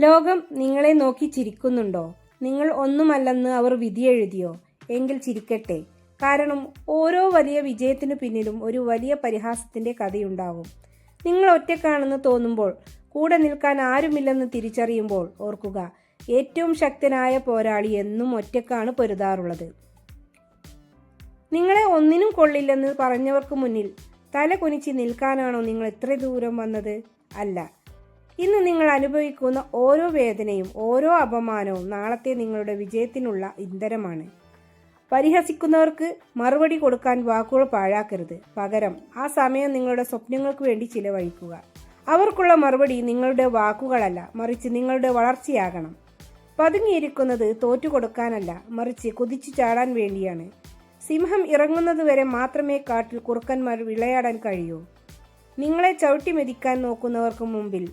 ലോകം നിങ്ങളെ നോക്കി ചിരിക്കുന്നുണ്ടോ? നിങ്ങൾ ഒന്നുമല്ലെന്ന് അവർ വിധിയെഴുതിയോ? എങ്കിൽ ചിരിക്കട്ടെ. കാരണം ഓരോ വലിയ വിജയത്തിനു പിന്നിലും ഒരു വലിയ പരിഹാസത്തിന്റെ കഥയുണ്ടാകും. നിങ്ങൾ ഒറ്റക്കാണെന്ന് തോന്നുമ്പോൾ കൂടെ നിൽക്കാൻ ആരുമില്ലെന്ന് തിരിച്ചറിയുമ്പോൾ ഓർക്കുക ഏറ്റവും ശക്തനായ പോരാളി എന്നും ഒറ്റക്കാണ് പൊരുതാറുള്ളത്. നിങ്ങളെ ഒന്നിനും കൊള്ളില്ലെന്ന് പറഞ്ഞവർക്ക് മുന്നിൽ തല കുനിച്ച് നിൽക്കാനാണോ നിങ്ങൾ ഇത്ര ദൂരം വന്നത്? അല്ല. ഇന്ന് നിങ്ങൾ അനുഭവിക്കുന്ന ഓരോ വേദനയും ഓരോ അപമാനവും നാളത്തെ നിങ്ങളുടെ വിജയത്തിനുള്ള ഇന്ധനമാണ്. പരിഹസിക്കുന്നവർക്ക് മറുപടി കൊടുക്കാൻ വാക്കുകൾ പാഴാക്കരുത്. പകരം ആ സമയം നിങ്ങളുടെ സ്വപ്നങ്ങൾക്ക് വേണ്ടി ചിലവഴിക്കുക. അവർക്കുള്ള മറുപടി നിങ്ങളുടെ വാക്കുകളല്ല മറിച്ച് നിങ്ങളുടെ വളർച്ചയാകണം. പതുങ്ങിയിരിക്കുന്നത് തോറ്റുകൊടുക്കാനല്ല മറിച്ച് കുതിച്ചു ചാടാൻ വേണ്ടിയാണ്. സിംഹം ഇറങ്ങുന്നത് വരെ മാത്രമേ കാട്ടിൽ കുറുക്കന്മാർ വിളയാടാൻ കഴിയൂ. നിങ്ങളെ ചവിട്ടി മെതിക്കാൻ നോക്കുന്നവർക്ക് മുമ്പിൽ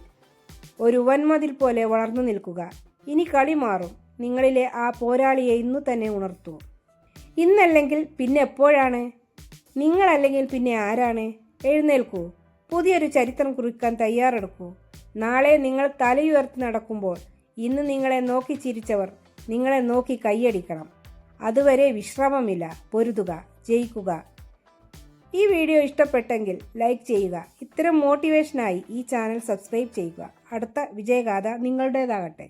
ഒരു വൻമതിൽ പോലെ വളർന്നു നിൽക്കുക. ഇനി കളി മാറും. നിങ്ങളിലെ ആ പോരാളിയെ ഇന്നു തന്നെ ഉണർത്തൂ. ഇന്നല്ലെങ്കിൽ പിന്നെ എപ്പോഴാണ്? നിങ്ങളല്ലെങ്കിൽ പിന്നെ ആരാണ്? എഴുന്നേൽക്കൂ. പുതിയൊരു ചരിത്രം കുറിക്കാൻ തയ്യാറെടുക്കൂ. നാളെ നിങ്ങൾ തലയുയർത്തി നടക്കുമ്പോൾ ഇന്ന് നിങ്ങളെ നോക്കി ചിരിച്ചവർ നിങ്ങളെ നോക്കി കൈയടിക്കണം. അതുവരെ വിശ്രമമില്ല. പൊരുതുക. ജയിക്കുക. ഈ വീഡിയോ ഇഷ്ടപ്പെട്ടെങ്കിൽ ലൈക്ക് ചെയ്യുക. ഇത്തരം മോട്ടിവേഷനായി ഈ ചാനൽ സബ്സ്ക്രൈബ് ചെയ്യുക. അടുത്ത വിജയഗാഥ നിങ്ങളുടേതാകട്ടെ.